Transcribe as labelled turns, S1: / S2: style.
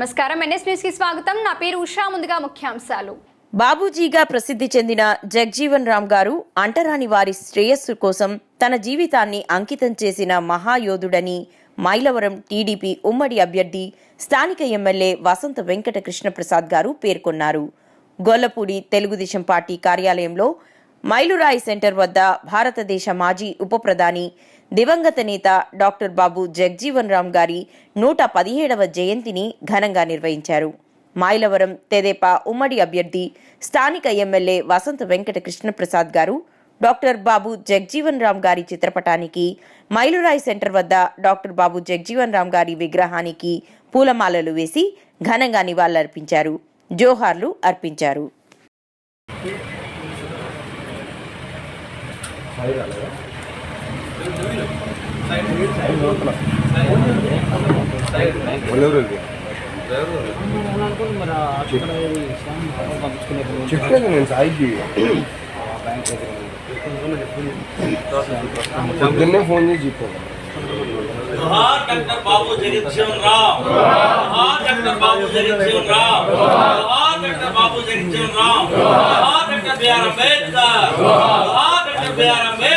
S1: నమస్కారం. ఎన్ఎస్ న్యూస్కి స్వాగతం. నా పేరు ఉషా. ముందుగా ముఖ్యాంశాలు.
S2: బాబూజీగా ప్రసిద్ధి చెందిన జగ్జీవన్ రామ్ గారు అంటరాని వారి శ్రేయస్సు కోసం తన జీవితాన్ని అంకితం చేసిన మహాయోధుడని మైలవరం టీడీపీ ఉమ్మడి అభ్యర్థి స్థానిక ఎమ్మెల్యే వసంత వెంకట కృష్ణప్రసాద్ గారు పేర్కొన్నారు. గొల్లపూడి తెలుగుదేశం పార్టీ కార్యాలయంలో మైలురాయి సెంటర్ వద్ద భారతదేశ మాజీ ఉప ప్రధాని దివంగత నేత డాక్టర్ బాబు జగ్జీవన్ రామ్ గారి నూట పదిహేడవ జయంతిని ఘనంగా నిర్వహించారు. మైలవరం తెదేపా ఉమ్మడి అభ్యర్థి స్థానిక ఎమ్మెల్యే వసంత వెంకట కృష్ణప్రసాద్ గారు డాక్టర్ బాబు జగ్జీవన్ రామ్ గారి చిత్రపటానికి మైలురాయి సెంటర్ వద్ద డాక్టర్ బాబు జగ్జీవన్ రామ్ గారి విగ్రహానికి పూలమాలలు వేసి ఘనంగా నివాళులర్పించారు. జోహార్లు అర్పించారు.
S3: చెప్తాను నేను సాయికి పొద్దున్నే ఫోన్ చేసి చెప్పాను.
S4: బాబు జగజ్జీవన్ రావు. బాబు జగజ్జీవన్ బాబు జగజ్జీవన్ Ele